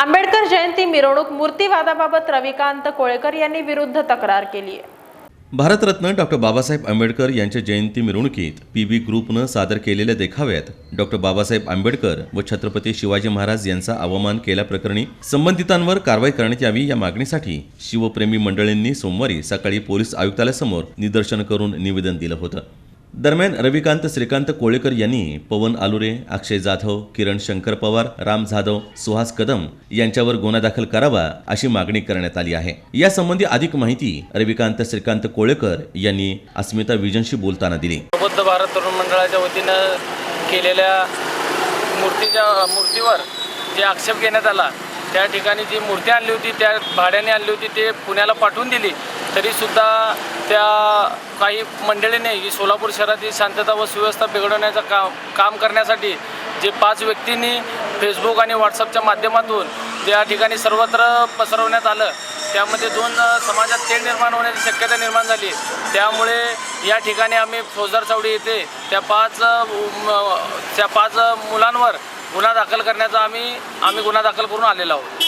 आंबेडकर जयंती मिरवणूक मूर्तीवादाबाबत रविकांत कोळेकर यांनी विरुद्ध तक्रार केली आहे. भारतरत्न डॉक्टर बाबासाहेब आंबेडकर यांच्या जयंती मिरवणुकीत पी बी ग्रुपनं सादर केलेल्या देखाव्यात डॉक्टर बाबासाहेब आंबेडकर व छत्रपती शिवाजी महाराज यांचा अवमान केल्याप्रकरणी संबंधितांवर कारवाई करण्यात यावी या मागणीसाठी शिवप्रेमी मंडळींनी सोमवारी सकाळी पोलीस आयुक्तालयासमोर निदर्शन करून निवेदन दिलं होतं. दरम्यान रविकांत श्रीकांत कोळेकर यांनी पवन आलुरे अक्षय जाधव किरण शंकर पवार राम जाधव सुहास कदम यांच्यावर गुन्हा दाखल करावा अशी मागणी करण्यात आली आहे. यासंबंधी अधिक माहिती रविकांत श्रीकांत कोळेकर यांनी अस्मिता विजनशी बोलताना दिली. प्रबुद्ध भारत तरुण मंडळाच्या वतीनं केलेल्या मूर्तीच्या मूर्तीवर जे आक्षेप घेण्यात आला त्या ठिकाणी जी मूर्ती आणली होती त्या भाड्याने आणली होती ते पुण्याला पाठवून दिली. तरीसुद्धा त्या काही मंडळीने ही सोलापूर शहरातील शांतता व सुव्यवस्था बिघडवण्याचं का काम करण्यासाठी जे पाच व्यक्तींनी फेसबुक आणि व्हॉट्सअपच्या माध्यमातून त्या ठिकाणी सर्वत्र पसरवण्यात आलं त्यामध्ये दोन समाजात तेढ निर्माण होण्याची शक्यता निर्माण झाली. त्यामुळे या ठिकाणी आम्ही फौजदार चावडी येथे त्या पाच त्या पाच मुलांवर गुन्हा दाखल करण्याचा आम्ही आम्ही गुन्हा दाखल करून आलेलो आहोत.